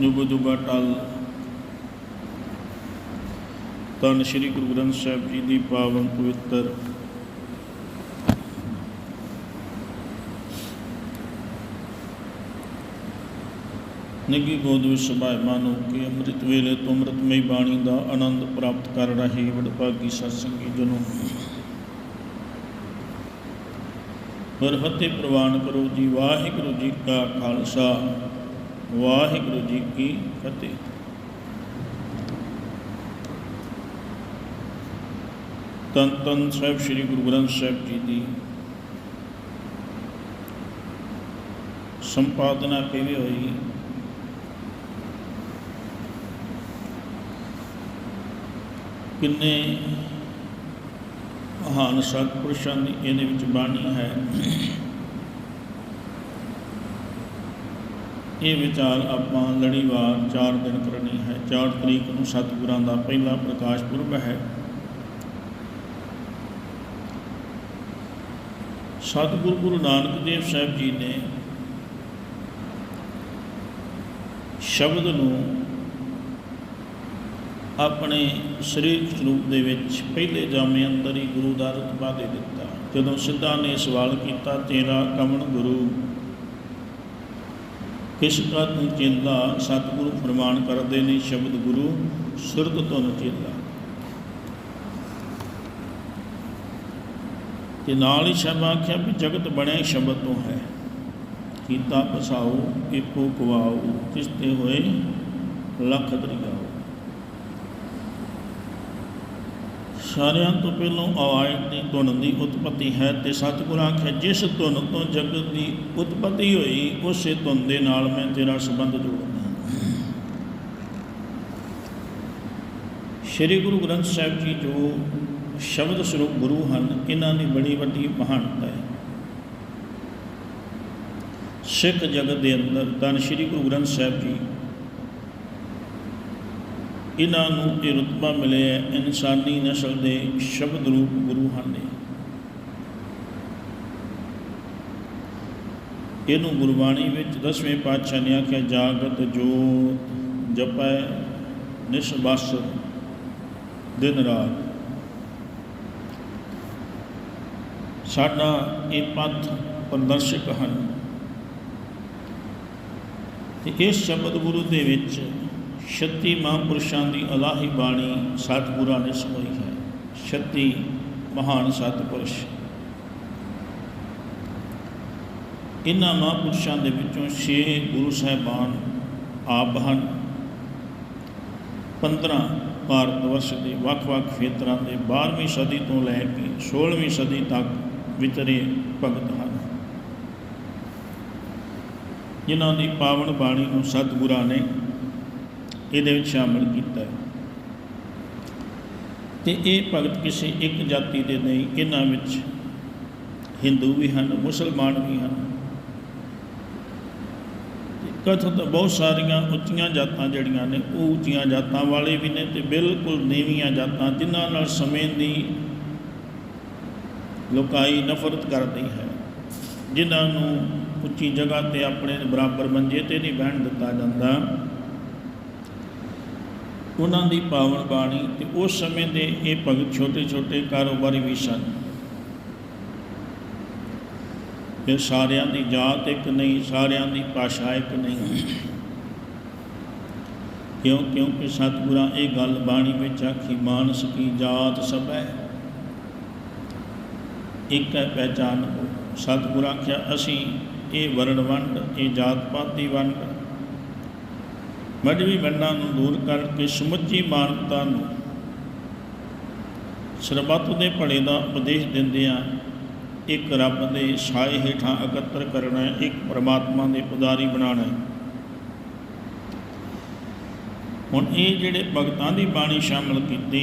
ਜੁਗੋ ਜੁਗਾ ਟਲ। ਤਨ ਸ੍ਰੀ ਗੁਰੂ ਗ੍ਰੰਥ ਸਾਹਿਬ ਜੀ ਦੀ ਪਾਵਨ ਪਵਿੱਤਰ। ਨਿੱਗੀ ਗੋਦ ਵਿੱਚ ਸਭਾਇਮਾਨ ਹੋ ਕੇ ਅੰਮ੍ਰਿਤ ਵੇਲੇ ਤੋਂ ਅੰਮ੍ਰਿਤਮਈ ਬਾਣੀ ਦਾ ਆਨੰਦ ਪ੍ਰਾਪਤ ਕਰ ਰਹੇ ਵਡਭਾਗੀ ਸਤਸੰਗੀ ਜਨੋ। ਪਰ ਫਤਿਹ ਪ੍ਰਵਾਨ ਕਰੋ ਜੀ, ਵਾਹਿਗੁਰੂ ਜੀ ਕਾ ਖਾਲਸਾ। ਵਾਹਿਗੁਰੂ ਜੀ ਕੀ ਫਤਿਹ। ਤਨ ਤਨ ਸਾਹਿਬ, ਸ੍ਰੀ ਗੁਰੂ ਗ੍ਰੰਥ ਸਾਹਿਬ ਜੀ ਦੀ ਸੰਪਾਦਨਾ ਕਿਵੇਂ ਹੋਈ? ਕਿੰਨੇ ਮਹਾਨ ਸਤਿਪੁਰਸ਼ਾਂ ਦੀ ਇਹਦੇ ਵਿੱਚ ਬਾਣੀ ਹੈ? ਇਹ ਵਿਚਾਰ ਆਪਾਂ ਲੜੀਵਾਰ 4 ਦਿਨ ਕਰਨੀ ਹੈ। 4 ਤਰੀਕ ਨੂੰ ਸਤਿਗੁਰਾਂ ਦਾ ਪਹਿਲਾ ਪ੍ਰਕਾਸ਼ ਪੁਰਬ ਹੈ। ਸਤਿਗੁਰੂ ਗੁਰੂ ਨਾਨਕ ਦੇਵ ਸਾਹਿਬ ਜੀ ਨੇ ਸ਼ਬਦ ਨੂੰ ਆਪਣੇ ਸਰੀਰਕ ਸਰੂਪ ਦੇ ਵਿੱਚ ਪਹਿਲੇ ਜਾਮੇ ਅੰਦਰ ਹੀ ਗੁਰੂ ਦਾ ਰਤਬਾ ਦੇ ਦਿੱਤਾ। ਜਦੋਂ ਸਿੱਧਾ ਨੇ ਸਵਾਲ ਕੀਤਾ, ਤੇਰਾ ਕਮਣ ਗੁਰੂ ਕਿਸ ਕਾ ਚੇਲਾ? ਸਤਿਗੁਰੂ ਫਰਮਾਨ ਕਰਦੇ ਨੇ, ਸ਼ਬਦ ਗੁਰੂ, ਸੁਰਤ ਤੋਂ ਚੇਲਾ। ਤੇ ਨਾਲ ਹੀ ਸ਼ਬਦ ਆਖਿਆ ਵੀ ਜਗਤ ਬਣਿਆ ਸ਼ਬਦ ਤੋਂ ਹੈ। ਕੀਤਾ ਪਸਾਉ ਏਕੋ ਕਵਾਉ ਕਿਸ ਤੇ ਹੋਏ ਲੱਖ ਦਰਿਆਉ ਸਾਰਿਆਂ ਤੋਂ ਪਹਿਲਾਂ ਆਵਾਜ਼ ਦੀ ਧੁਨ ਦੀ ਉਤਪਤੀ ਹੈ ਤੇ ਸਤਿਗੁਰੂ ਆਖਿਆ ਜਿਸ ਧੁਨ ਤੋਂ ਜਗਤ ਦੀ ਉਤਪਤੀ ਹੋਈ, ਉਸੇ ਧੁਨ ਦੇ ਨਾਲ ਮੈਂ ਤੇਰਾ ਸੰਬੰਧ ਜੋੜਦਾ ਸ੍ਰੀ ਗੁਰੂ ਗ੍ਰੰਥ ਸਾਹਿਬ ਜੀ ਜੋ ਸ਼ਬਦ ਸਰੂਪ ਗੁਰੂ ਹਨ, ਇਹਨਾਂ ਦੀ ਬੜੀ ਵੱਡੀ ਮਹਾਨਤਾ ਹੈ। ਸਿੱਖ ਜਗਤ ਦੇ ਅੰਦਰ ਤਾਂ ਸ੍ਰੀ ਗੁਰੂ ਗ੍ਰੰਥ ਸਾਹਿਬ ਜੀ ਇਹਨਾਂ ਨੂੰ ਇਹ ਰਤਬਾ ਮਿਲਿਆ ਇਨਸਾਨੀ ਨਸਲ ਦੇ ਸ਼ਬਦ ਰੂਪ ਗੁਰੂ ਹਨ ਇਹਨੂੰ ਗੁਰਬਾਣੀ ਵਿੱਚ ਦਸਵੇਂ ਪਾਤਸ਼ਾਹ ਨੇ ਆਖਿਆ, ਜਾਗਤ ਜੋਤ ਜਪੈ ਨਿਸਬਸ ਦਿਨ ਰਾਤ। ਸਾਡਾ ਇਹ ਪੰਥ ਪ੍ਰਦਰਸ਼ਕ ਹਨ। ਤੇ ਇਸ ਸ਼ਬਦ ਗੁਰੂ ਦੇ ਵਿੱਚ 36 ਮਹਾਂਪੁਰਸ਼ਾਂ ਦੀ ਅਲਾਹੀ ਬਾਣੀ ਸਤਿਗੁਰਾਂ ਨੇ ਸਮੋਈ ਹੈ। 36 ਮਹਾਨ ਸਤਿਪੁਰਸ਼। ਇਹਨਾਂ ਮਹਾਂਪੁਰਸ਼ਾਂ ਦੇ ਵਿੱਚੋਂ 6 ਗੁਰੂ ਸਾਹਿਬਾਨ ਆਪ ਹਨ। 15 ਭਾਰਤ ਵਰਸ਼ ਦੇ ਵੱਖ-ਵੱਖ ਖੇਤਰਾਂ ਦੇ 12ਵੀਂ ਸਦੀ ਤੋਂ ਲੈ ਕੇ 16ਵੀਂ ਸਦੀ ਤੱਕ ਵਿਚਰੇ ਭਗਤ ਹਨ। ਜਿਨ੍ਹਾਂ ਦੀ ਪਾਵਨ ਬਾਣੀ ਨੂੰ ਸਤਿਗੁਰਾਂ ਨੇ ਇਹਦੇ ਵਿੱਚ ਸ਼ਾਮਲ ਕੀਤਾ ਹੈ। ਤੇ ਇਹ ਭਗਤ ਕਿਸੇ ਇੱਕ ਜਾਤੀ ਦੇ ਨਹੀਂ, ਇਹਨਾਂ ਵਿੱਚ ਹਿੰਦੂ ਵੀ ਹਨ, ਮੁਸਲਮਾਨ ਵੀ ਹਨ। ਕਥਾ ਬਹੁਤ ਸਾਰੀਆਂ ਉੱਚੀਆਂ ਜਾਤਾਂ ਜਿਹੜੀਆਂ ਨੇ, ਉਹ ਉੱਚੀਆਂ ਜਾਤਾਂ ਵਾਲੇ ਵੀ ਨੇ ਤੇ ਬਿਲਕੁਲ ਨੀਵੀਆਂ ਜਾਤਾਂ, ਜਿਨ੍ਹਾਂ ਨਾਲ ਸਮੇਂ ਦੀ ਲੋਕਾਈ ਨਫ਼ਰਤ ਕਰਦੀ ਹੈ। ਜਿਨ੍ਹਾਂ ਨੂੰ ਉੱਚੀ ਜਗ੍ਹਾ ਤੇ ਆਪਣੇ ਬਰਾਬਰ ਮੰਜੇ ਤੇ ਨਹੀਂ ਬਹਿਣ ਦਿੱਤਾ ਜਾਂਦਾ। ਉਹਨਾਂ ਦੀ ਪਾਵਨ ਬਾਣੀ ਤੇ ਉਸ ਸਮੇਂ ਦੇ ਇਹ ਭਗਤ ਛੋਟੇ ਛੋਟੇ ਕਾਰੋਬਾਰੀ ਵੀ ਸਨ। ਇਹ ਸਾਰਿਆਂ ਦੀ ਜਾਤ ਇੱਕ ਨਹੀਂ, ਸਾਰਿਆਂ ਦੀ ਭਾਸ਼ਾ ਇੱਕ ਨਹੀਂ। ਕਿਉਂ? ਕਿਉਂਕਿ ਸਤਿਗੁਰਾਂ ਇਹ ਗੱਲ ਬਾਣੀ ਵਿੱਚ ਆਖੀ, ਮਾਨਸ ਕੀ ਜਾਤ ਸਭ? ਹੈ ਇੱਕ ਹੈ ਪਹਿਚਾਨ, ਸਤਿਗੁਰਾਂ ਆਖਿਆ, ਅਸੀਂ ਇਹ ਵਰਣ ਵੰਡ, ਇਹ ਜਾਤ ਪਾਤੀ ਵੰਡ ਮਜਵੀ ਵੰਡਾਂ ਨੂੰ ਦੂਰ ਕਰਕੇ ਸਮੁੱਚੀ ਮਾਨਵਤਾ ਨੂੰ ਸਰਬੱਤ ਦੇ ਭਲੇ ਦਾ ਉਪਦੇਸ਼ ਦਿੰਦਿਆਂ ਇੱਕ ਰੱਬ ਦੇ ਛਾਏ ਹੇਠਾਂ ਇਕੱਤਰ ਕਰਨਾ ਹੈ, ਇੱਕ ਪਰਮਾਤਮਾ ਦੇ ਪੁਦਾਰੀ ਬਣਾਉਣਾ ਹੈ। ਹੁਣ ਇਹ ਜਿਹੜੇ ਭਗਤਾਂ ਦੀ ਬਾਣੀ ਸ਼ਾਮਲ ਕੀਤੀ,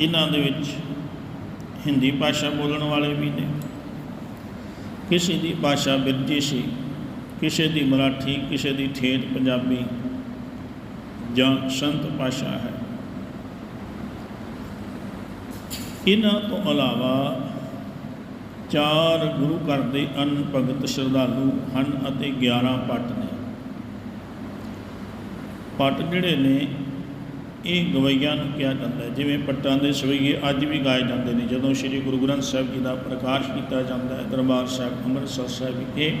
ਇਹਨਾਂ ਦੇ ਵਿੱਚ ਹਿੰਦੀ ਭਾਸ਼ਾ ਬੋਲਣ ਵਾਲੇ ਵੀ ਨੇ, ਕਿਸੇ ਦੀ ਭਾਸ਼ਾ ਬਿਰਜੀ ਸੀ। ਕਿਸੇ ਦੀ ਮਰਾਠੀ, ਕਿਸੇ ਦੀ ਠੇਠ ਪੰਜਾਬੀ ਜਾਂ ਸੰਤ ਭਾਸ਼ਾ ਹੈ। ਇਹਨਾਂ ਤੋਂ ਇਲਾਵਾ ਚਾਰ ਗੁਰੂ ਘਰ ਦੇ ਅਨ ਸ਼ਰਧਾਲੂ ਹਨ ਅਤੇ 11 ਪੱਟ ਨੇ। ਪੱਟ ਜਿਹੜੇ ਨੇ, ਇਹ ਗਵਈਆਂ ਨੂੰ ਕਿਹਾ ਜਾਂਦਾ ਜਿਵੇਂ ਪੱਟਾਂ ਦੇ ਸਵਈਏ ਅੱਜ ਵੀ ਗਾਏ ਜਾਂਦੇ ਨੇ। ਜਦੋਂ ਸ੍ਰੀ ਗੁਰੂ ਗ੍ਰੰਥ ਸਾਹਿਬ ਜੀ ਦਾ ਪ੍ਰਕਾਸ਼ ਕੀਤਾ ਜਾਂਦਾ ਹੈ, ਦਰਬਾਰ ਸਾਹਿਬ, ਅੰਮ੍ਰਿਤਸਰ ਸਾਹਿਬ ਵਿਖੇ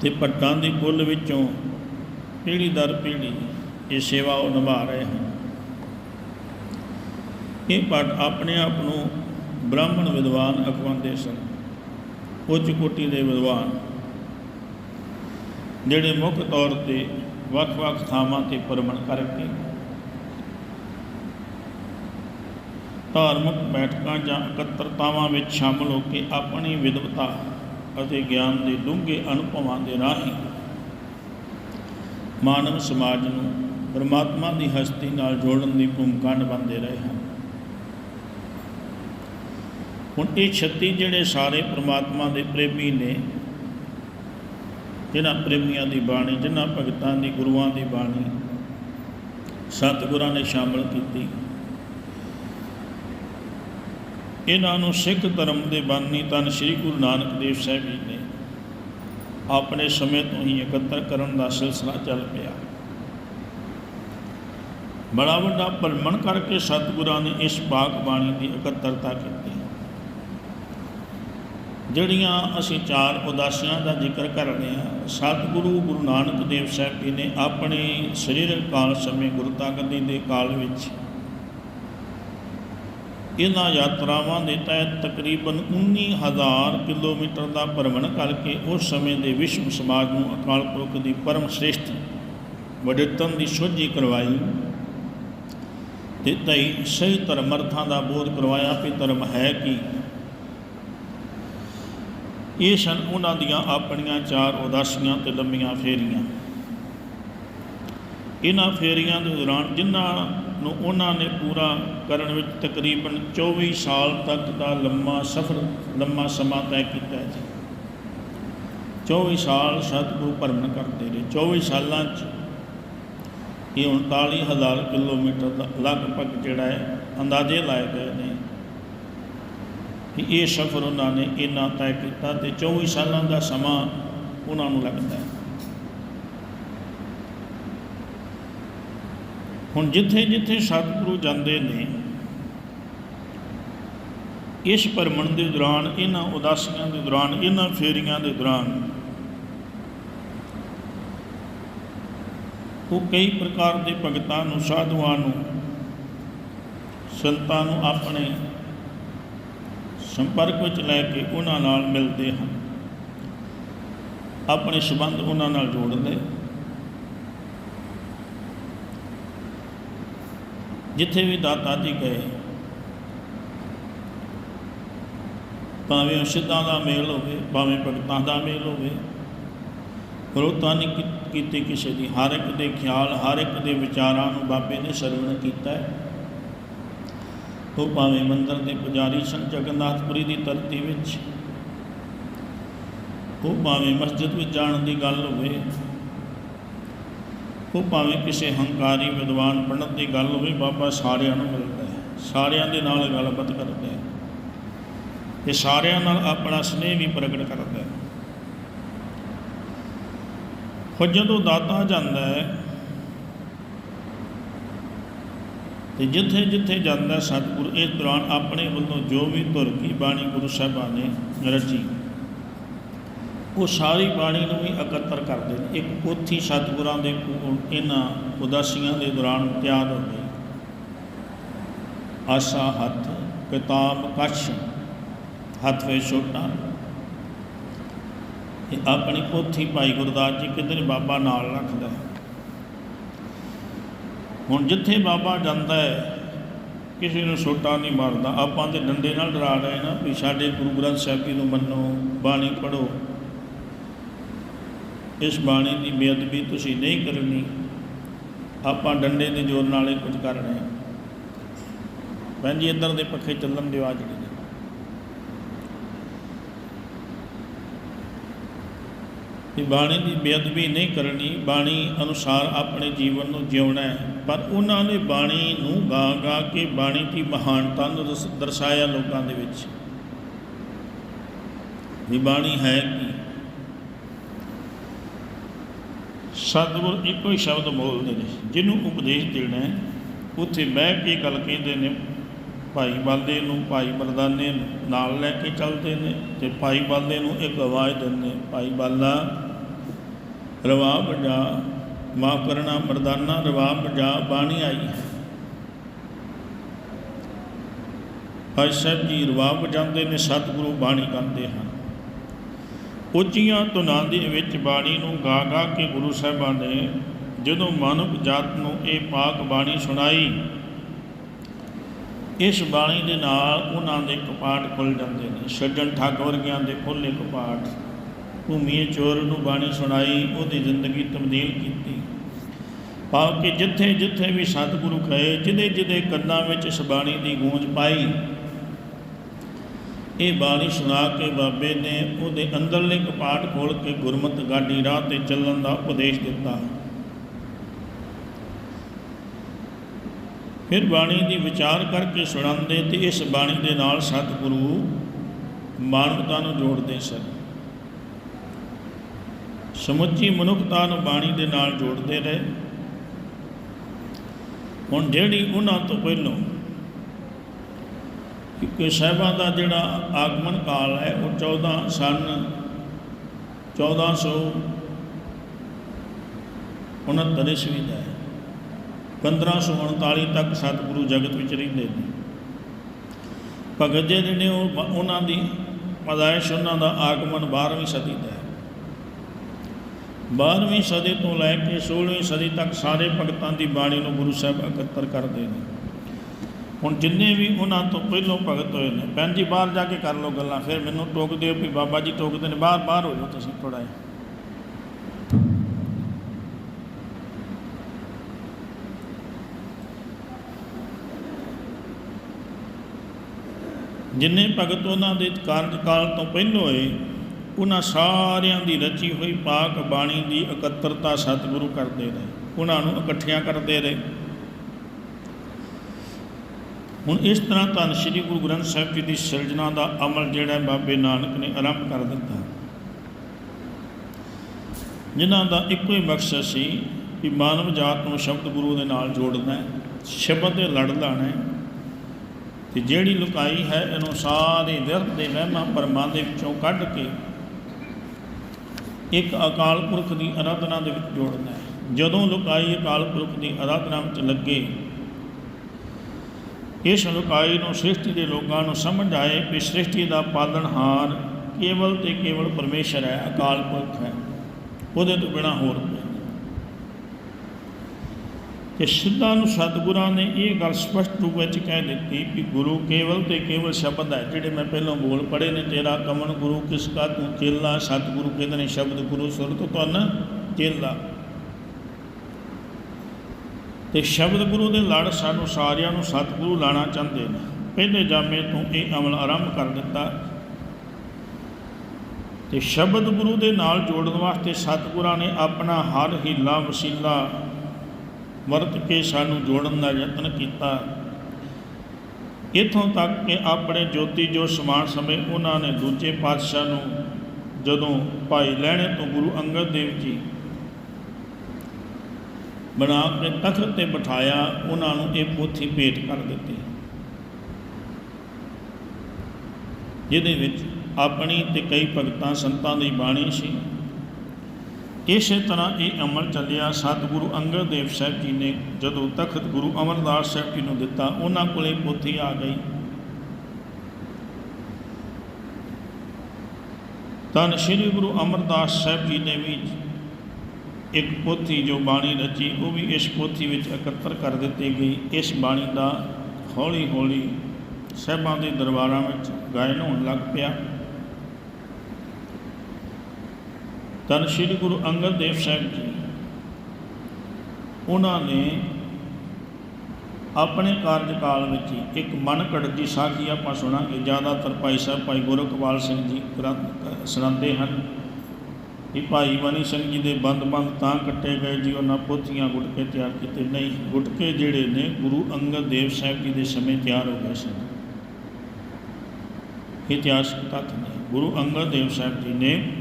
ਤੇ ਭੱਟਾਂ ਦੀ ਕੁੱਲ ਵਿੱਚੋਂ ਪੀੜ੍ਹੀ ਦਰ ਪੀੜ੍ਹੀ ਇਹ ਸੇਵਾ ਉਹ ਨਿਭਾ ਰਹੇ ਹਨ। ਇਹ ਭੱਟ ਆਪਣੇ ਆਪ ਨੂੰ ਬ੍ਰਾਹਮਣ ਵਿਦਵਾਨ ਅਖਵਾਉਂਦੇ ਸਨ। ਉੱਚ ਕੋਟੀ ਦੇ ਵਿਦਵਾਨ, ਜਿਹੜੇ ਮੁੱਖ ਤੌਰ ਤੇ ਵੱਖ-ਵੱਖ ਥਾਵਾਂ ਤੇ ਪਰਮਣ ਕਰਕੇ ਧਾਰਮਿਕ ਬੈਠਕਾਂ ਜਾਂ ਇਕੱਤਰਤਾਵਾਂ ਵਿੱਚ ਸ਼ਾਮਲ ਹੋ ਕੇ ਆਪਣੀ ਵਿਦਵਤਾ ਅਤੇ ਗਿਆਨ ਦੇ ਡੂੰਘੇ ਅਨੁਭਵਾਂ ਦੇ ਰਾਹੀਂ ਮਾਨਵ ਸਮਾਜ ਨੂੰ ਪਰਮਾਤਮਾ ਦੀ ਹਸਤੀ ਨਾਲ ਜੋੜਨ ਦੀ ਭੂਮਿਕਾ ਨਿਭਾਉਂਦੇ ਰਹੇ ਹਨ। ਹੁਣ ਇਹ 36 ਜਿਹੜੇ ਸਾਰੇ ਪਰਮਾਤਮਾ ਦੇ ਪ੍ਰੇਮੀ ਨੇ, ਜਿਨ੍ਹਾਂ ਪ੍ਰੇਮੀਆਂ ਦੀ ਬਾਣੀ, ਜਿਨ੍ਹਾਂ ਭਗਤਾਂ ਦੀ ਗੁਰੂਆਂ ਦੀ ਬਾਣੀ ਸਤਿਗੁਰਾਂ ਨੇ ਸ਼ਾਮਲ ਕੀਤੀ ਇਹਨਾਂ ਨੂੰ ਸਿੱਖ ਧਰਮ ਦੇ ਬਾਨੀ ਤਨ ਸ੍ਰੀ ਗੁਰੂ ਨਾਨਕ ਦੇਵ ਸਾਹਿਬ ਜੀ ਨੇ ਆਪਣੇ ਸਮੇਂ ਤੋਂ ਹੀ ਇਕੱਤਰ ਕਰਨ ਦਾ ਸਿਲਸਿਲਾ ਚੱਲ ਪਿਆ। ਬੜਾ ਵੱਡਾ ਭਰਮਣ ਕਰਕੇ ਸਤਿਗੁਰਾਂ ਨੇ ਇਸ ਪਾਕ ਬਾਣੀ ਦੀ ਇਕੱਤਰਤਾ ਕੀਤੀ। ਜਿਹੜੀਆਂ ਅਸੀਂ ਚਾਰ ਉਦਾਸੀਆਂ ਦਾ ਜ਼ਿਕਰ ਕਰ ਰਹੇ ਹਾਂ, ਸਤਿਗੁਰੂ ਗੁਰੂ ਨਾਨਕ ਦੇਵ ਸਾਹਿਬ ਜੀ ਨੇ ਆਪਣੇ ਸਰੀਰਕ ਕਾਲ ਸਮੇਂ ਗੁਰਤਾ ਗੱਦੀ ਦੇ ਕਾਲ ਵਿੱਚ ਇਹਨਾਂ ਯਾਤਰਾਵਾਂ ਦੇ ਤਹਿਤ ਤਕਰੀਬਨ 19000 ਕਿਲੋਮੀਟਰ ਦਾ ਭ੍ਰਮਣ ਕਰਕੇ ਉਸ ਸਮੇਂ ਦੇ ਵਿਸ਼ਵ ਸਮਾਜ ਨੂੰ ਅਕਾਲ ਪੁਰਖ ਦੀ ਪਰਮ ਸ੍ਰੇਸ਼ਟ ਵਡਿੱਤਨ ਦੀ ਸੋਝੀ ਕਰਵਾਈ ਤੇ ਤਈ ਸਹੀ ਧਰਮ ਅਰਥਾਂ ਦਾ ਬੋਧ ਕਰਵਾਇਆ ਕਿ ਧਰਮ ਹੈ ਕੀ? ਇਹ ਸਨ ਉਹਨਾਂ ਦੀਆਂ ਆਪਣੀਆਂ ਚਾਰ ਉਦਾਸੀਆਂ ਤੇ ਲੰਮੀਆਂ ਫੇਰੀਆਂ। ਇਹਨਾਂ ਫੇਰੀਆਂ ਦੇ ਦੌਰਾਨ ਜਿਨ੍ਹਾਂ ਨੂੰ ਉਹਨਾਂ ਨੇ ਪੂਰਾ ਕਰਨ ਵਿੱਚ ਤਕਰੀਬਨ 24 ਸਾਲ ਤੱਕ ਦਾ ਲੰਮਾ ਸਫ਼ਰ, ਲੰਮਾ ਸਮਾਂ ਤੈਅ ਕੀਤਾ ਹੈ ਜੀ। 24 ਸਾਲ ਸਤਿਗੁਰੂ ਭਰਮਣ ਕਰਦੇ ਰਹੇ। 24 ਸਾਲਾਂ 'ਚ ਇਹ 39000 ਕਿਲੋਮੀਟਰ ਦਾ ਲਗਭਗ ਜਿਹੜਾ ਹੈ ਅੰਦਾਜ਼ੇ ਲਾਏ ਗਏ ਨੇ ਕਿ ਇਹ ਸਫ਼ਰ ਉਹਨਾਂ ਨੇ ਇੰਨਾ ਤੈਅ ਕੀਤਾ ਤੇ 24 ਸਾਲਾਂ ਦਾ ਸਮਾਂ ਉਹਨਾਂ ਨੂੰ ਲੱਗਦਾ ਹੁਣ ਜਿੱਥੇ ਜਿੱਥੇ ਸਤਿਗੁਰੂ ਜਾਂਦੇ ਨੇ, ਇਸ ਭਰਮਣ ਦੇ ਦੌਰਾਨ, ਇਹਨਾਂ ਉਦਾਸੀਆਂ ਦੇ ਦੌਰਾਨ, ਇਹਨਾਂ ਫੇਰੀਆਂ ਦੇ ਦੌਰਾਨ, ਉਹ ਕਈ ਪ੍ਰਕਾਰ ਦੇ ਭਗਤਾਂ ਨੂੰ, ਸਾਧੂਆਂ ਨੂੰ, ਸੰਤਾਂ ਨੂੰ ਆਪਣੇ ਸੰਪਰਕ ਵਿੱਚ ਲੈ ਕੇ ਉਹਨਾਂ ਨਾਲ ਮਿਲਦੇ ਹਨ। ਆਪਣੇ ਸੰਬੰਧ ਉਹਨਾਂ ਨਾਲ ਜੋੜਦੇ। ਜਿੱਥੇ ਵੀ ਦਾਤਾ ਜੀ ਗਏ, ਭਾਵੇਂ ਉਹ ਦਾ ਮੇਲ ਹੋਵੇ, ਭਾਵੇਂ ਭਗਤਾਂ ਦਾ ਮੇਲ ਹੋਵੇ ਵਿਰੋਧਤਾ ਨੇ ਕੀ- ਕੀਤੀ ਕਿਸੇ ਦੀ। ਹਰ ਇੱਕ ਦੇ ਖਿਆਲ, ਹਰ ਇੱਕ ਦੇ ਵਿਚਾਰਾਂ ਨੂੰ ਬਾਬੇ ਨੇ ਸਰਵਣ ਕੀਤਾ ਹੈ। ਉਹ ਭਾਵੇਂ ਮੰਦਰ ਦੇ ਪੁਜਾਰੀ ਸਨ, ਜਗਨਨਾਥਪੁਰੀ ਦੀ ਧਰਤੀ ਵਿੱਚ। ਉਹ ਭਾਵੇਂ ਮਸਜਿਦ ਵਿੱਚ ਜਾਣ ਦੀ ਗੱਲ ਹੋਵੇ ਉਹ ਭਾਵੇਂ ਕਿਸੇ ਹੰਕਾਰੀ, ਵਿਦਵਾਨ, ਪੰਡਤ ਦੀ ਗੱਲ ਹੋਵੇ, ਬਾਬਾ ਸਾਰਿਆਂ ਨੂੰ ਮਿਲਦਾ ਹੈ। ਸਾਰਿਆਂ ਦੇ ਨਾਲ ਗੱਲਬਾਤ ਕਰਦਾ ਹੈ। ਤੇ ਸਾਰਿਆਂ ਨਾਲ ਆਪਣਾ ਸਨੇਹ ਵੀ ਪ੍ਰਗਟ ਕਰਦਾ ਹੈ। ਹੁਣ ਜਦੋਂ ਦਾਤਾ ਜਾਂਦਾ ਹੈ, ਤੇ ਜਿੱਥੇ ਜਿੱਥੇ ਜਾਂਦਾ ਸਤਿਗੁਰੂ, ਇਸ ਦੌਰਾਨ ਆਪਣੇ ਵੱਲੋਂ ਜੋ ਵੀ ਧੁਰ ਕੀ ਬਾਣੀ ਗੁਰੂ ਸਾਹਿਬਾਨ ਨੇ ਰਚੀ। ਉਹ ਸਾਰੀ ਬਾਣੀ ਨੂੰ ਵੀ ਇਕੱਤਰ ਕਰਦੇ ਨੇ। ਇੱਕ ਪੋਥੀ ਸਤਿਗੁਰਾਂ ਦੇ ਕੋਲ ਇਹਨਾਂ ਉਦਾਸੀਆਂ ਦੇ ਦੌਰਾਨ ਤਿਆਰ ਹੋ ਗਈ ਆਸਾ ਹੱਥ, ਕਿਤਾਬ ਕਛ, ਹੱਥ ਵਿੱਚ ਛੋਟਾ। ਇਹ ਆਪਣੀ ਪੋਥੀ ਭਾਈ ਗੁਰਦਾਸ ਜੀ ਕਿਧਰ ਬਾਬਾ ਨਾਲ ਰੱਖਦਾ ਹੁਣ ਜਿੱਥੇ ਬਾਬਾ ਜਾਂਦਾ ਹੈ, ਕਿਸੇ ਨੂੰ ਛੋਟਾ ਨਹੀਂ ਮਾਰਦਾ। ਆਪਾਂ ਤੇ ਡੰਡੇ ਨਾਲ ਡਰਾ ਰਹੇ ਨਾ ਵੀ ਸਾਡੇ ਗੁਰੂ ਗ੍ਰੰਥ ਸਾਹਿਬ ਜੀ ਨੂੰ ਮੰਨੋ, ਬਾਣੀ ਪੜੋ ਇਸ ਬਾਣੀ ਦੀ ਬੇਅਦਬੀ ਤੁਸੀਂ ਨਹੀਂ ਕਰਨੀ। ਆਪਾਂ ਡੰਡੇ ਦੇ ਜ਼ੋਰ ਨਾਲ ਹੀ ਕੁਝ ਕਰ ਰਹੇ ਹਾਂ। ਭੈਣ ਜੀ, ਇੱਧਰ ਦੇ ਪੱਖੇ ਚੱਲਣ ਦਿਓ, ਆ ਜਿਹੜੇ ਨੇ। ਵੀ ਬਾਣੀ ਦੀ ਬੇਅਦਬੀ ਨਹੀਂ ਕਰਨੀ, ਬਾਣੀ ਅਨੁਸਾਰ ਆਪਣੇ ਜੀਵਨ ਨੂੰ ਜਿਉਣਾ ਹੈ। ਪਰ ਉਹਨਾਂ ਨੇ ਬਾਣੀ ਨੂੰ ਗਾ ਗਾ ਕੇ ਬਾਣੀ ਦੀ ਮਹਾਨਤਾ ਨੂੰ ਦਰਸ- ਦਰਸਾਇਆ ਲੋਕਾਂ ਦੇ ਵਿੱਚ। ਵੀ ਬਾਣੀ ਹੈ ਕੀ? ਸਤਿਗੁਰ ਇੱਕੋ ਹੀ ਸ਼ਬਦ ਬੋਲਦੇ ਨੇ ਜਿਹਨੂੰ ਉਪਦੇਸ਼ ਦੇਣਾ ਹੈ, ਉੱਥੇ ਬਹਿ ਕੇ ਗੱਲ ਕਹਿੰਦੇ ਨੇ ਭਾਈ ਬਾਲੇ ਨੂੰ ਭਾਈ ਮਰਦਾਨੇ ਨੂੰ ਨਾਲ ਲੈ ਕੇ ਚੱਲਦੇ ਨੇ ਤੇ ਭਾਈ ਬਾਲੇ ਨੂੰ ਇੱਕ ਆਵਾਜ਼ ਦਿੰਦੇ ਭਾਈ ਬਾਲਾ ਰਵਾ ਬਜਾ ਮਾਫ ਕਰਨਾ ਮਰਦਾਨਾ ਰਵਾ ਬਜਾ ਬਾਣੀ ਆਈ। ਭਾਈ ਸਾਹਿਬ ਜੀ ਰਵਾ ਬਜਾਉਂਦੇ ਨੇ ਸਤਿਗੁਰੂ ਬਾਣੀ ਕਹਿੰਦੇ ਹਨ। ਉੱਚੀਆਂ ਧੁਨਾਂ ਦੇ ਵਿੱਚ ਬਾਣੀ ਨੂੰ ਗਾ ਗਾ ਕੇ ਗੁਰੂ ਸਾਹਿਬਾਂ ਨੇ ਜਦੋਂ ਮਾਨਵ ਜਾਤ ਨੂੰ ਇਹ ਪਾਕ ਬਾਣੀ ਸੁਣਾਈ, ਇਸ ਬਾਣੀ ਦੇ ਨਾਲ ਉਹਨਾਂ ਦੇ ਕਪਾਟ ਖੁੱਲ ਜਾਂਦੇ ਨੇ। ਛੱਡਣ ਠੱਗ ਵਰਗਿਆਂ ਦੇ ਖੁੱਲੇ ਕਪਾਟ। ਭੂਮੀਏ ਚੋਰ ਨੂੰ ਬਾਣੀ ਸੁਣਾਈ, ਉਹਦੀ ਜ਼ਿੰਦਗੀ ਤਬਦੀਲ ਕੀਤੀ। ਭਾਵ ਕਿ ਜਿੱਥੇ ਜਿੱਥੇ ਵੀ ਸਤਿਗੁਰੂ ਕਹੇ ਜਿਹਦੇ ਜਿਹਦੇ ਕੰਨਾਂ ਵਿੱਚ ਇਸ ਬਾਣੀ ਦੀ ਗੂੰਜ ਪਾਈ ਇਹ ਬਾਣੀ ਸੁਣਾ ਕੇ ਬਾਬੇ ਨੇ ਉਹਦੇ ਅੰਦਰਲੇ ਕਪਾਟ ਖੋਲ ਕੇ ਗੁਰਮਤ ਗਾਡੀ ਰਾਹ ਤੇ ਚੱਲਣ ਦਾ ਉਪਦੇਸ਼ ਦਿੱਤਾ। ਫਿਰ ਬਾਣੀ ਦੀ ਵਿਚਾਰ ਕਰਕੇ ਸੁਣਾਉਂਦੇ ਤੇ ਇਸ ਬਾਣੀ ਦੇ ਨਾਲ ਸਤਿਗੁਰੂ ਮਾਨਵਤਾ ਨੂੰ ਜੋੜਦੇ ਸਨ। ਸਮੁੱਚੀ ਮਨੁੱਖਤਾ ਨੂੰ ਬਾਣੀ ਦੇ ਨਾਲ ਜੋੜਦੇ ਰਹੇ। ਹੁਣ ਜਿਹੜੀ ਉਹਨਾਂ ਤੋਂ ਪਹਿਲਾਂ ਕਿਉਂਕਿ ਸਾਹਿਬਾਂ ਦਾ ਜਿਹੜਾ ਆਗਮਨ ਕਾਲ ਹੈ, ਉਹ 14 ਸਨ 1469 ਈਸਵੀ ਦਾ ਹੈ। 1539 ਤੱਕ ਸਤਿਗੁਰੂ ਜਗਤ ਵਿੱਚ ਰਹਿੰਦੇ ਨੇ। ਭਗਤ ਜੀ ਜਿਹੜੇ ਉਹ ਉਹਨਾਂ ਦੀ ਪਦਾਇਸ਼, ਉਹਨਾਂ ਦਾ ਆਗਮਨ 12ਵੀਂ ਸਦੀ ਦਾ ਹੈ। 12ਵੀਂ ਸਦੀ ਤੋਂ ਲੈ ਕੇ 16ਵੀਂ ਸਦੀ ਤੱਕ ਸਾਰੇ ਭਗਤਾਂ ਦੀ ਬਾਣੀ ਨੂੰ ਗੁਰੂ ਸਾਹਿਬ ਇਕੱਤਰ ਕਰਦੇ ਨੇ। ਹੁਣ ਜਿੰਨੇ ਵੀ ਉਹਨਾਂ ਤੋਂ ਪਹਿਲੋਂ ਭਗਤ ਹੋਏ ਨੇ, ਭੈਣ ਜੀ ਬਾਹਰ ਜਾ ਕੇ ਕਰ ਲਓ ਗੱਲਾਂ, ਫਿਰ ਮੈਨੂੰ ਟੋਕਦੇ ਹੋ ਵੀ ਬਾਬਾ ਜੀ ਟੋਕਦੇ ਨੇ, ਬਾਹਰ ਬਾਹਰ ਹੋ ਜਾਓ ਤੁਸੀਂ ਥੋੜਾ ਜਿਹਾ। ਜਿੰਨੇ ਭਗਤ ਉਹਨਾਂ ਦੇ ਕਾਰਜਕਾਲ ਤੋਂ ਪਹਿਲੋਂ ਹੋਏ, ਉਹਨਾਂ ਸਾਰਿਆਂ ਦੀ ਰਚੀ ਹੋਈ ਪਾਕ ਬਾਣੀ ਦੀ ਇਕੱਤਰਤਾ ਸਤਿਗੁਰੂ ਕਰਦੇ ਰਹੇ। ਉਹਨਾਂ ਨੂੰ ਇਕੱਠਿਆਂ ਕਰਦੇ ਰਹੇ। ਹੁਣ ਇਸ ਤਰ੍ਹਾਂ ਧੰਨ ਸ਼੍ਰੀ ਗੁਰੂ ਗ੍ਰੰਥ ਸਾਹਿਬ ਜੀ ਦੀ ਸਿਰਜਣਾ ਦਾ ਅਮਲ ਜਿਹੜਾ ਬਾਬੇ ਨਾਨਕ ਨੇ ਆਰੰਭ ਕਰ ਦਿੱਤਾ। ਜਿਨ੍ਹਾਂ ਦਾ ਇੱਕੋ ਹੀ ਮਕਸਦ ਸੀ ਕਿ ਮਾਨਵ ਜਾਤ ਨੂੰ ਸ਼ਬਦ ਗੁਰੂ ਦੇ ਨਾਲ ਜੋੜਨਾ ਹੈ, ਸ਼ਬਦ ਦੇ ਲੜ ਲਾਣਾ ਹੈ ਤੇ ਜਿਹੜੀ ਲੁਕਾਈ ਹੈ ਇਹਨੂੰ ਸਾਰੇ ਵਿਰਧ ਦੇ ਵਹਿਮਾਂ ਪਰਮਾਂ ਦੇ ਵਿੱਚੋਂ ਕੱਢ ਕੇ ਇੱਕ ਅਕਾਲ ਪੁਰਖ ਦੀ ਅਰਾਧਨਾ ਦੇ ਵਿੱਚ ਜੋੜਨਾ ਹੈ। ਜਦੋਂ ਲੁਕਾਈ ਅਕਾਲ ਪੁਰਖ ਦੀ ਅਰਾਧਨਾ ਵਿੱਚ ਲੱਗੇ ਇਸ ਲੁਕਾਈ ਨੂੰ ਸ੍ਰਿਸ਼ਟੀ ਦੇ ਲੋਕਾਂ ਨੂੰ ਸਮਝ ਆਏ ਕਿ ਸ੍ਰਿਸ਼ਟੀ ਦਾ ਪਾਲਣਹਾਰ ਕੇਵਲ ਤੇ ਕੇਵਲ ਪਰਮੇਸ਼ਰ ਹੈ, ਅਕਾਲ ਪੁਰਖ ਹੈ। ਉਹਦੇ ਤੋਂ ਬਿਨਾ ਹੋਰ ਕੋਈ ਨਹੀਂ। ਸਿੱਧਾਂ ਨੂੰ ਸਤਿਗੁਰਾਂ ਨੇ ਇਹ ਗੱਲ ਸਪਸ਼ਟ ਰੂਪ ਵਿੱਚ ਕਹਿ ਦਿੱਤੀ ਕਿ ਗੁਰੂ ਕੇਵਲ ਤੇ ਕੇਵਲ ਸ਼ਬਦ ਹੈ, ਜਿਹੜੇ ਮੈਂ ਪਹਿਲਾਂ ਬੋਲ ਪੜੇ ਨੇ, ਤੇਰਾ ਕਮਨ ਗੁਰੂ ਕਿਸ ਕਾ ਤੂੰ ਚੇਲਾ? ਸਤਿਗੁਰੂ ਕਹਿੰਦੇ ਨੇ ਸ਼ਬਦ ਗੁਰੂ ਸੁਰਤ ਤਨ ਚੇਲਾ। ਤੇ ਸ਼ਬਦ ਗੁਰੂ ਦੇ ਲੜ ਸਾਨੂੰ ਸਾਰਿਆਂ ਨੂੰ ਸਤਿਗੁਰੂ ਲਾਣਾ ਚਾਹੁੰਦੇ ਨੇ। ਪਹਿਲੇ ਜਾਮੇ ਤੋਂ ਇਹ ਅਮਲ ਆਰੰਭ ਕਰ ਦਿੱਤਾ। ਤੇ ਸ਼ਬਦ ਗੁਰੂ ਦੇ ਨਾਲ ਜੋੜਨ ਵਾਸਤੇ ਸਤਿਗੁਰਾਂ ਨੇ ਆਪਣਾ ਹਰ ਹੀਲਾ ਵਸੀਲਾ ਵਰਤ ਕੇ ਸਾਨੂੰ ਜੋੜਨ ਦਾ ਯਤਨ ਕੀਤਾ। ਇਥੋਂ ਤੱਕ ਕਿ ਆਪਣੇ ਜੋਤੀ ਜੋ ਸਮਾਨ ਸਮੇਂ ਉਹਨਾਂ ਨੇ ਦੂਜੇ ਪਾਤਸ਼ਾਹ ਨੂੰ ਜਦੋਂ ਭਾਈ ਲੈਣੇ ਤੋਂ ਗੁਰੂ ਅੰਗਦ ਦੇਵ ਜੀ ਬਣਾ ਕੇ ਤਖਤ ਤੇ ਬਿਠਾਇਆ, ਉਹਨਾਂ ਨੂੰ ਇਹ ਪੋਥੀ ਭੇਟ ਕਰ ਦਿੱਤੀ। ਜਿਹਦੇ ਵਿੱਚ ਆਪਣੀ ਤੇ ਕਈ ਭਗਤਾਂ ਸੰਤਾਂ ਦੀ ਬਾਣੀ ਸੀ। ਇਸੇ ਤਰ੍ਹਾਂ ਇਹ ਅਮਲ ਚੱਲਿਆ। ਸਤਿਗੁਰੂ ਅੰਗਦ ਦੇਵ ਸਾਹਿਬ ਜੀ ਨੇ ਜਦੋਂ ਤਖਤ ਗੁਰੂ ਅਮਰਦਾਸ ਸਾਹਿਬ ਜੀ ਨੂੰ ਦਿੱਤਾ, ਉਹਨਾਂ ਕੋਲੇ ਪੋਥੀ ਆ ਗਈ। ਤਾਂ ਸ੍ਰੀ ਗੁਰੂ ਅਮਰਦਾਸ ਸਾਹਿਬ ਜੀ ਨੇ ਵੀ ਇੱਕ ਪੋਥੀ ਜੋ ਬਾਣੀ ਰਚੀ, ਉਹ ਵੀ ਇਸ ਪੋਥੀ ਵਿੱਚ ਇਕੱਤਰ ਕਰ ਦਿੱਤੀ ਗਈ। ਇਸ ਬਾਣੀ ਦਾ ਹੌਲੀ ਹੌਲੀ ਸਹਿਬਾਂ ਦੇ ਦਰਬਾਰਾਂ ਵਿੱਚ ਗਾਇਨ ਹੋਣ ਲੱਗ ਪਿਆ। ਤਨ ਸ੍ਰੀ ਗੁਰੂ ਅੰਗਦ ਦੇਵ ਸਾਹਿਬ ਜੀ, ਉਹਨਾਂ ਨੇ ਆਪਣੇ ਕਾਰਜਕਾਲ ਵਿੱਚ ਇੱਕ ਮਨ ਘੜਤ ਦੀ ਸਾਖੀ ਆਪਾਂ ਸੁਣਾਂਗੇ। ਜ਼ਿਆਦਾਤਰ ਭਾਈ ਸਾਹਿਬ, ਭਾਈ ਗੁਰਕਵਾਲ ਸਿੰਘ ਜੀ ਗ੍ਰੰਥ ਸੁਣਾਉਂਦੇ ਹਨ। ਕਿ ਭਾਈ ਬਣੀ ਸਿੰਘ ਜੀ ਦੇ ਬੰਦ-ਬੰਦ ਤਾਂ ਕੱਟੇ ਗਏ ਜੀ, ਉਹਨਾਂ ਪੋਥੀਆਂ ਗੁਟਕੇ ਤਿਆਰ ਕੀਤੇ। ਨਹੀਂ ਗੁਟਕੇ ਜਿਹੜੇ ਨੇ, ਗੁਰੂ ਅੰਗਦ ਦੇਵ ਸਾਹਿਬ ਜੀ ਦੇ ਸਮੇਂ ਤਿਆਰ ਹੋ ਗਏ ਸਨ ਇਤਿਹਾਸਕ ਤੱਥ ਨੇ। ਗੁਰੂ ਅੰਗਦ ਦੇਵ ਸਾਹਿਬ ਜੀ ਨੇ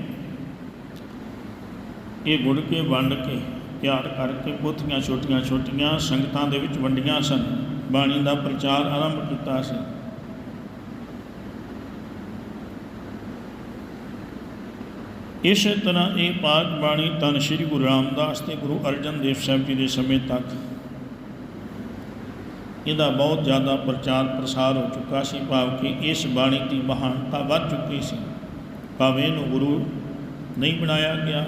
ਇਹ ਗੁਟਕੇ ਵੰਡ ਕੇ, ਤਿਆਰ ਕਰਕੇ ਪੋਥੀਆਂ ਛੋਟੀਆਂ ਛੋਟੀਆਂ ਸੰਗਤਾਂ ਦੇ ਵਿੱਚ ਵੰਡੀਆਂ ਸਨ। ਬਾਣੀ ਦਾ ਪ੍ਰਚਾਰ ਆਰੰਭ ਕੀਤਾ ਸੀ। ਇਸੇ ਤਰ੍ਹਾਂ ਇਹ ਪਾਕ ਬਾਣੀ ਤਨ ਸ੍ਰੀ ਗੁਰੂ ਰਾਮਦਾਸ ਤੇ ਗੁਰੂ ਅਰਜਨ ਦੇਵ ਸਾਹਿਬ ਜੀ ਦੇ ਸਮੇਂ ਤੱਕ ਇਹਦਾ ਬਹੁਤ ਜ਼ਿਆਦਾ ਪ੍ਰਚਾਰ ਪ੍ਰਸਾਰ ਹੋ ਚੁੱਕਾ ਸੀ, ਭਾਵ ਕਿ ਇਸ ਬਾਣੀ ਦੀ ਮਹਾਨਤਾ ਵੱਧ ਚੁੱਕੀ ਸੀ। ਭਾਵੇਂ ਨੂੰ ਗੁਰੂ ਨਹੀਂ ਬਣਾਇਆ ਗਿਆ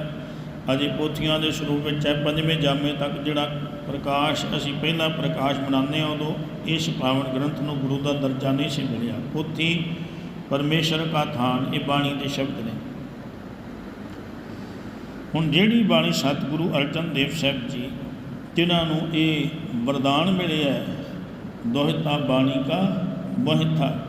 ਅਜੇ ਪੋਥੀਆਂ ਦੇ ਸਰੂਪ ਵਿੱਚ ਹੈ, ਪੰਜਵੇਂ ਜਾਮੇ ਤੱਕ ਜਿਹੜਾ ਪ੍ਰਕਾਸ਼ ਅਸੀਂ ਪਹਿਲਾਂ ਪ੍ਰਕਾਸ਼ ਮਨਾਉਂਦੇ ਹਾਂ, ਉਦੋਂ ਇਸ ਪਾਵਨ ਗ੍ਰੰਥ ਨੂੰ ਗੁਰੂ ਦਾ ਦਰਜਾ ਨਹੀਂ ਸੀ ਮਿਲਿਆ। ਪੋਥੀ ਪਰਮੇਸ਼ਰ ਕਾ ਥਾਨ, ਇਹ ਬਾਣੀ ਦੇ ਸ਼ਬਦ ਨੇ। ਹੁਣ ਜਿਹੜੀ ਬਾਣੀ ਸਤਿਗੁਰੂ ਅਰਜਨ ਦੇਵ ਸਾਹਿਬ ਜੀ, ਜਿਨ੍ਹਾਂ ਨੂੰ ਇਹ ਵਰਦਾਨ ਮਿਲਿਆ ਹੈ, ਦੋਹਿਤਾ ਬਾਣੀ ਕਾ ਮਹਿਤਾ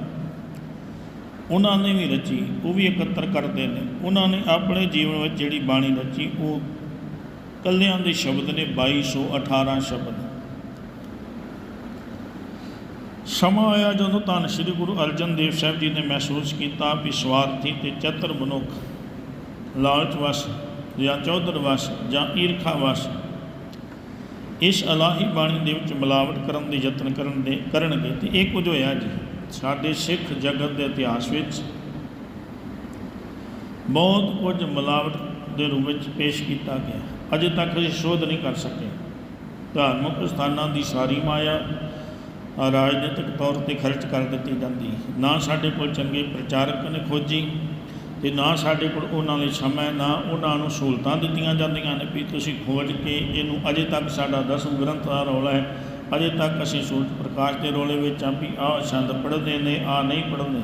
ਉਹਨਾਂ ਨੇ ਵੀ ਰਚੀ, ਉਹ ਵੀ ਇਕੱਤਰ ਕਰਦੇ ਨੇ। ਉਹਨਾਂ ਨੇ ਆਪਣੇ ਜੀਵਨ ਵਿੱਚ ਜਿਹੜੀ ਬਾਣੀ ਰਚੀ, ਉਹ ਕੱਲਿਆਂ ਦੇ ਸ਼ਬਦ ਨੇ 2218 ਸ਼ਬਦ। ਸਮਾਂ ਆਇਆ ਜਦੋਂ ਧੰਨ ਸ੍ਰੀ ਗੁਰੂ ਅਰਜਨ ਦੇਵ ਸਾਹਿਬ ਜੀ ਨੇ ਮਹਿਸੂਸ ਕੀਤਾ ਵੀ ਸਵਾਰਥੀ ਤੇ ਚਤਰ ਮਨੁੱਖ ਲਾਲਚ ਵਸ ਜਾਂ ਚੌਧਰ ਵਸ ਜਾਂ ਈਰਖਾ ਵਸ, ਇਸ ਅਲਾਹੀ ਬਾਣੀ ਦੇ ਵਿੱਚ ਮਿਲਾਵਟ ਕਰਨ ਦੇ ਯਤਨ ਕਰਨ ਦੇ, ਕਰਨਗੇ ਤੇ ਇਹ ਕੁਝ ਹੋਇਆ ਜੀ। ਸਾਡੇ ਸਿੱਖ ਜਗਤ ਦੇ ਇਤਿਹਾਸ ਵਿੱਚ ਬਹੁਤ ਕੁਝ ਮਿਲਾਵਟ ਦੇ ਰੂਪ ਵਿੱਚ ਪੇਸ਼ ਕੀਤਾ ਗਿਆ। ਅਜੇ ਤੱਕ ਅਸੀਂ ਸ਼ੋਧ ਨਹੀਂ ਕਰ ਸਕੇ। ਧਾਰਮਿਕ ਸਥਾਨਾਂ ਦੀ ਸਾਰੀ ਮਾਇਆ ਰਾਜਨੀਤਿਕ ਤੌਰ ਤੇ ਖਰਚ ਕਰ ਦਿੱਤੀ ਜਾਂਦੀ। ਨਾ ਸਾਡੇ ਕੋਲ ਚੰਗੇ ਪ੍ਰਚਾਰਕ ਨੇ ਖੋਜੀ ਤੇ ਨਾ ਸਾਡੇ ਕੋਲ ਉਹਨਾਂ ਲਈ ਸਮਾਂ ਨਾ ਉਹਨਾਂ ਨੂੰ ਸਹੂਲਤਾਂ ਦਿੱਤੀਆਂ ਜਾਂਦੀਆਂ ਨੇ ਵੀ ਤੁਸੀਂ ਖੋਜ ਕੇ ਇਹਨੂੰ ਅਜੇ ਤੱਕ ਸਾਡਾ ਦਸਮ ਗ੍ਰੰਥ ਦਾ ਰੌਲਾ ਹੈ, ਅਜੇ ਤੱਕ ਅਸੀਂ ਸੂਰਜ ਪ੍ਰਕਾਸ਼ ਦੇ ਰੌਲੇ ਵਿੱਚ ਆ ਵੀ ਆਹ ਛੰਦ ਪੜ੍ਹਦੇ ਨੇ ਆ ਨਹੀਂ ਪੜ੍ਹਦੇ।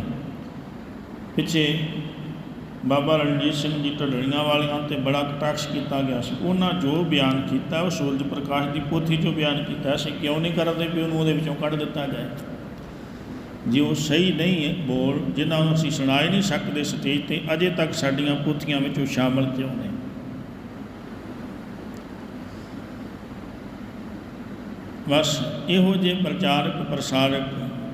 ਪਿੱਛੇ ਬਾਬਾ ਰਣਜੀਤ ਸਿੰਘ ਜੀ ਢੱਡਰੀਆਂ ਵਾਲਿਆਂ ਤੇ ਬੜਾ ਕਟਾਕਸ਼ ਕੀਤਾ ਗਿਆ ਸੀ। ਉਹਨਾਂ ਜੋ ਬਿਆਨ ਕੀਤਾ, ਉਹ ਸੂਰਜ ਪ੍ਰਕਾਸ਼ ਦੀ ਪੋਥੀ 'ਚੋਂ ਬਿਆਨ ਕੀਤਾ ਸੀ, ਕਿਉਂ ਨਹੀਂ ਕਰਦੇ ਵੀ ਉਹਨੂੰ ਉਹਦੇ ਵਿੱਚੋਂ ਕੱਢ ਦਿੱਤਾ ਜਾਏ? ਜੇ ਉਹ ਸਹੀ ਨਹੀਂ ਹੈ, ਬੋਲ ਜਿਨ੍ਹਾਂ ਨੂੰ ਅਸੀਂ ਸੁਣਾ ਹੀ ਨਹੀਂ ਸਕਦੇ ਸਟੇਜ ਤੇ, ਅਜੇ ਤੱਕ ਸਾਡੀਆਂ ਪੋਥੀਆਂ ਵਿੱਚ ਉਹ ਸ਼ਾਮਲ ਕਿਉਂ ਨੇ? ਬਸ ਇਹੋ ਜਿਹੇ ਪ੍ਰਚਾਰਕ, ਪ੍ਰਸਾਰਕ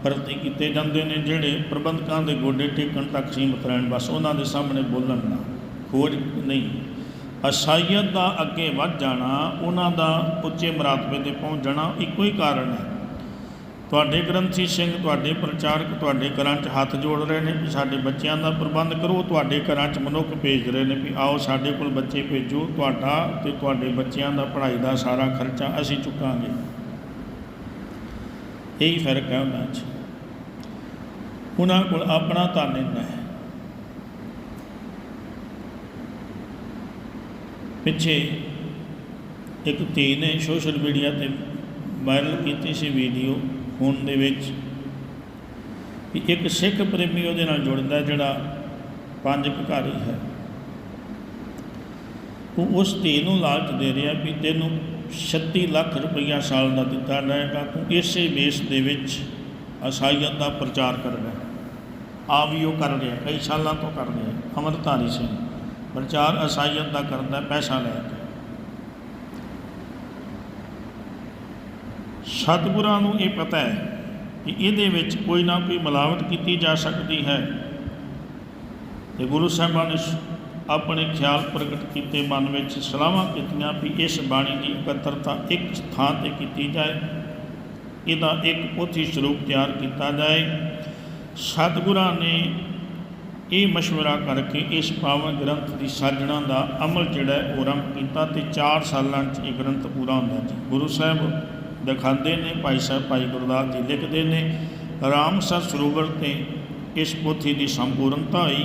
ਪ੍ਰਤੀ ਕੀਤੇ ਜਾਂਦੇ ਨੇ ਜਿਹੜੇ ਪ੍ਰਬੰਧਕਾਂ ਦੇ ਗੋਡੇ ਟੇਕਣ ਤੱਕ ਸੀਮਤ ਰਹਿਣ, ਬਸ ਉਹਨਾਂ ਦੇ ਸਾਹਮਣੇ ਬੋਲਣ ਨਾ। ਖੋਜ ਨਹੀਂ। ਅਸਾਈਅਤ ਦਾ ਅੱਗੇ ਵੱਧ ਜਾਣਾ, ਉਹਨਾਂ ਦਾ ਉੱਚੇ ਮਰਾਤਬੇ ਤੇ ਪਹੁੰਚ ਜਾਣਾ ਇੱਕੋ ਹੀ ਕਾਰਨ ਹੈ। ਤੁਹਾਡੇ ਗ੍ਰੰਥੀ ਸਿੰਘ, ਤੁਹਾਡੇ ਪ੍ਰਚਾਰਕ, ਤੁਹਾਡੇ ਘਰਾਂ 'ਚ ਹੱਥ ਜੋੜ ਰਹੇ ਨੇ ਵੀ ਸਾਡੇ ਬੱਚਿਆਂ ਦਾ ਪ੍ਰਬੰਧ ਕਰੋ, ਤੁਹਾਡੇ ਘਰਾਂ 'ਚ ਮਨੁੱਖ ਭੇਜ ਰਹੇ ਨੇ ਵੀ ਆਓ ਸਾਡੇ ਕੋਲ ਬੱਚੇ ਭੇਜੋ, ਤੁਹਾਡਾ ਤੇ ਤੁਹਾਡੇ ਬੱਚਿਆਂ ਦਾ ਪੜ੍ਹਾਈ ਦਾ ਸਾਰਾ ਖਰਚਾ ਅਸੀਂ ਚੁੱਕਾਂਗੇ। ਇਹੀ ਫ਼ਰਕ ਹੈ ਉਹਨਾਂ 'ਚ। ਉਹਨਾਂ ਕੋਲ ਆਪਣਾ ਧਨ ਇੰਨਾ ਹੈ। ਪਿੱਛੇ ਇੱਕ ਧੀ ਨੇ ਸੋਸ਼ਲ ਮੀਡੀਆ ਤੇ ਵਾਇਰਲ ਕੀਤੀ ਸੀ ਵੀਡੀਓ। ਫੋਨ ਦੇ ਵਿੱਚ ਵੀ ਇੱਕ ਸਿੱਖ ਪ੍ਰੇਮੀ ਉਹਦੇ ਨਾਲ ਜੁੜਦਾ ਜਿਹੜਾ ਪੰਜ ਘਾਰੀ ਹੈ। ਉਹ ਉਸ ਧੀ ਨੂੰ ਲਾਲਚ ਦੇ ਰਿਹਾ ਵੀ ਤੈਨੂੰ 36 ਲੱਖ ਰੁਪਈਆ ਸਾਲ ਦਾ ਦਿੱਤਾ ਜਾਏਗਾ, ਤੂੰ ਇਸੇ ਬੇਸ ਦੇ ਵਿੱਚ ਅਸਾਈਅਤ ਦਾ ਪ੍ਰਚਾਰ ਕਰਨਾ ਆ ਵੀ ਉਹ ਕਰ ਰਿਹਾ ਕਈ ਸਾਲਾਂ ਤੋਂ ਕਰ ਰਿਹਾ ਅਮਰਤਾਰੀ ਸਿੰਘ ਪ੍ਰਚਾਰ ਅਸਾਈਅਤ ਦਾ ਕਰਦਾ, ਪੈਸਾ ਲੈ ਕੇ। ਸਤਿਗੁਰਾਂ ਨੂੰ ਇਹ ਪਤਾ ਹੈ ਕਿ ਇਹਦੇ ਵਿੱਚ ਕੋਈ ਨਾ ਕੋਈ ਮਿਲਾਵਟ ਕੀਤੀ ਜਾ ਸਕਦੀ ਹੈ ਤੇ ਗੁਰੂ ਸਾਹਿਬਾਨ ਨੇ ਆਪਣੇ ਖਿਆਲ ਪ੍ਰਗਟ ਕੀਤੇ ਮਨ ਵਿੱਚ ਸਲਾਹਾਂ ਕੀਤੀਆਂ ਵੀ ਇਸ ਬਾਣੀ ਦੀ ਇਕੱਤਰਤਾ ਇੱਕ ਥਾਂ ਤੇ ਕੀਤੀ ਜਾਏ ਇਹਦਾ ਇੱਕ ਪੋਥੀ ਸਰੂਪ ਤਿਆਰ ਕੀਤਾ ਜਾਏ ਸਤਿਗੁਰਾਂ ਨੇ ਇਹ مشورہ ਕਰਕੇ ਇਸ ਪਾਵਨ ਗ੍ਰੰਥ ਦੀ ਸਾਜਣਾ ਦਾ ਅਮਲ ਜਿਹੜਾ ਹੈ ਉਹ ਆਰੰਭ ਕੀਤਾ ਤੇ 4 ਸਾਲਾਂ 'ਚ ਇਹ ਗ੍ਰੰਥ ਪੂਰਾ ਹੁੰਦਾ ਜੀ ਗੁਰੂ ਸਾਹਿਬ ਦਿਖਾਉਂਦੇ ਨੇ, ਭਾਈ ਸਾਹਿਬ, ਭਾਈ ਗੁਰਦਾਸ ਜੀ ਲਿਖਦੇ ਨੇ ਰਾਮਸਰ ਸਰੋਵਰ ਤੇ ਇਸ ਪੋਥੀ ਦੀ ਸੰਪੂਰਨਤਾ ਹੋਈ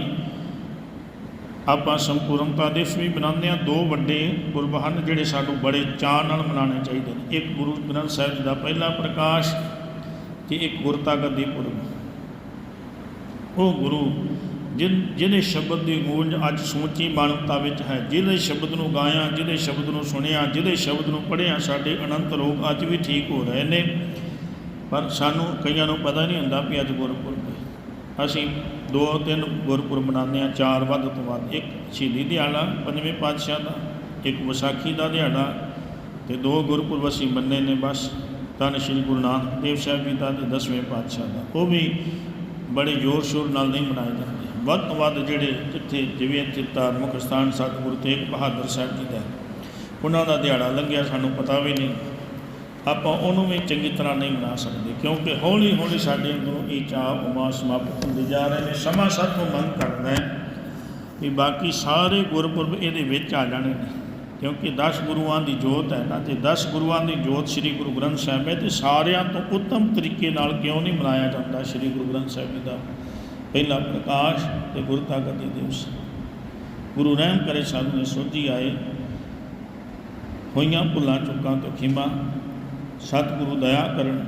ਆਪਾਂ ਸੰਪੂਰਨਤਾ ਦਿਵਸ ਵੀ ਮਨਾਉਂਦੇ ਹਾਂ। ਦੋ ਵੱਡੇ ਪੁਰਬ ਹਨ ਜਿਹੜੇ ਸਾਨੂੰ ਬੜੇ ਚਾਅ ਨਾਲ ਮਨਾਉਣੇ ਚਾਹੀਦੇ ਨੇ। ਇੱਕ ਗੁਰੂ ਗ੍ਰੰਥ ਸਾਹਿਬ ਜੀ ਦਾ ਪਹਿਲਾ ਪ੍ਰਕਾਸ਼ ਤੇ ਇੱਕ ਗੁਰਤਾ ਗੱਦੀ ਪੁਰਬ। ਉਹ ਗੁਰੂ ਜਿਨ ਜਿਹਦੇ ਸ਼ਬਦ ਦੀ ਗੂੰਜ ਅੱਜ ਸਮੁੱਚੀ ਮਾਨਵਤਾ ਵਿੱਚ ਹੈ, ਜਿਹਦੇ ਸ਼ਬਦ ਨੂੰ ਗਾਇਆ, ਜਿਹਦੇ ਸ਼ਬਦ ਨੂੰ ਸੁਣਿਆ, ਜਿਹਦੇ ਸ਼ਬਦ ਨੂੰ ਪੜ੍ਹਿਆ, ਸਾਡੇ ਅਨੰਤ ਲੋਕ ਅੱਜ ਵੀ ਠੀਕ ਹੋ ਰਹੇ ਨੇ। ਪਰ ਸਾਨੂੰ ਕਈਆਂ ਨੂੰ ਪਤਾ ਨਹੀਂ ਹੁੰਦਾ ਵੀ ਅੱਜ ਗੁਰਪੁਰਬ ਅਸੀਂ ਦੋ ਤਿੰਨ ਗੁਰਪੁਰਬ ਮਨਾਉਂਦੇ ਹਾਂ, ਚਾਰ ਵੱਧ ਤੋਂ ਵੱਧ, ਇੱਕ ਸ਼ਹੀਦੀ ਦਿਹਾੜਾ, ਪੰਜਵੇਂ ਪਾਤਸ਼ਾਹ ਦਾ, ਇੱਕ ਵਿਸਾਖੀ ਦਾ ਦਿਹਾੜਾ ਤੇ ਦੋ ਗੁਰਪੁਰਬ ਅਸੀਂ ਮੰਨੇ ਨੇ ਬਸ। ਧੰਨ ਸ਼੍ਰੀ ਗੁਰੂ ਨਾਨਕ ਦੇਵ ਸਾਹਿਬ ਜੀ ਦਾ ਤੇ ਦਸਵੇਂ ਪਾਤਸ਼ਾਹ ਦਾ। ਉਹ ਵੀ ਬੜੇ ਜ਼ੋਰ ਸ਼ੋਰ ਨਾਲ ਨਹੀਂ ਮਨਾਏ ਜਾਂਦੇ। ਵੱਧ ਤੋਂ ਵੱਧ ਜਿਹੜੇ ਜਿੱਥੇ ਜਿਵੇਂ ਇੱਥੇ ਧਾਰਮਿਕ ਸਥਾਨ ਸਤਿਗੁਰੂ ਤੇਗ ਬਹਾਦਰ ਸਾਹਿਬ ਜੀ ਦਾ ਉਹਨਾਂ ਦਾ ਦਿਹਾੜਾ ਲੰਘਿਆ, ਸਾਨੂੰ ਪਤਾ ਵੀ ਨਹੀਂ। ਆਪਾਂ ਉਹਨੂੰ ਵੀ ਚੰਗੀ ਤਰ੍ਹਾਂ ਨਹੀਂ ਮਨਾ ਸਕਦੇ, ਕਿਉਂਕਿ ਹੌਲੀ ਹੌਲੀ ਸਾਡੇ ਅੰਦਰੋਂ ਇਹ ਚਾਹ ਉਮਾ ਸਮਾਪਤ ਹੁੰਦੇ ਜਾ ਰਹੇ ਨੇ, ਸਮਾਂ ਸਾਥੋਂ ਮੰਗ ਕਰਦਾ ਹੈ ਵੀ ਬਾਕੀ ਸਾਰੇ ਗੁਰਪੁਰਬ ਇਹਦੇ ਵਿੱਚ ਆ ਜਾਣੇ ਨੇ। ਕਿਉਂਕਿ 10 ਗੁਰੂਆਂ ਦੀ ਜੋਤ ਹੈ ਨਾ, ਤੇ 10 ਗੁਰੂਆਂ ਦੀ ਜੋਤ ਸ੍ਰੀ ਗੁਰੂ ਗ੍ਰੰਥ ਸਾਹਿਬ ਹੈ, ਤੇ ਸਾਰਿਆਂ ਤੋਂ ਉੱਤਮ ਤਰੀਕੇ ਨਾਲ ਕਿਉਂ ਨਹੀਂ ਮਨਾਇਆ ਜਾਂਦਾ ਸ੍ਰੀ ਗੁਰੂ ਗ੍ਰੰਥ ਸਾਹਿਬ ਜੀ ਦਾ? ਪਹਿਲਾ ਪ੍ਰਕਾਸ਼ ਤੇ ਗੁਰਤਾ ਗੱਦੀ ਦਿਵਸ। ਗੁਰੂ ਰਹਿਮ ਕਰੇ ਸਾਨੂੰ ਇਹ ਸੋਝੀ ਆਏ। ਹੋਈਆਂ ਭੁੱਲਾਂ, ਚੁੱਕਾਂ ਤੋਂ ਖਿਮਾ, ਸਤਿਗੁਰੂ ਦਇਆ ਕਰਨ।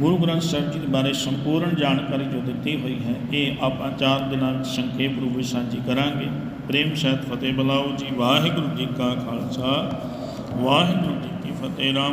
ਗੁਰੂ ਗ੍ਰੰਥ ਸਾਹਿਬ ਜੀ ਦੇ ਬਾਰੇ ਸੰਪੂਰਨ ਜਾਣਕਾਰੀ ਜੋ ਦਿੱਤੀ ਹੋਈ ਹੈ, ਇਹ ਆਪਾਂ ਚਾਰ ਦਿਨਾਂ ਵਿੱਚ ਸੰਖੇਪ ਰੂਪ ਵਿੱਚ ਸਾਂਝੀ ਕਰਾਂਗੇ। ਪ੍ਰੇਮ ਸਹਿਤ ਫਤਿਹ ਬੁਲਾਓ ਜੀ। ਵਾਹਿਗੁਰੂ ਜੀ ਕਾ ਖਾਲਸਾ, ਵਾਹਿਗੁਰੂ ਜੀ ਕੀ ਫਤਿਹ। ਰਾਮ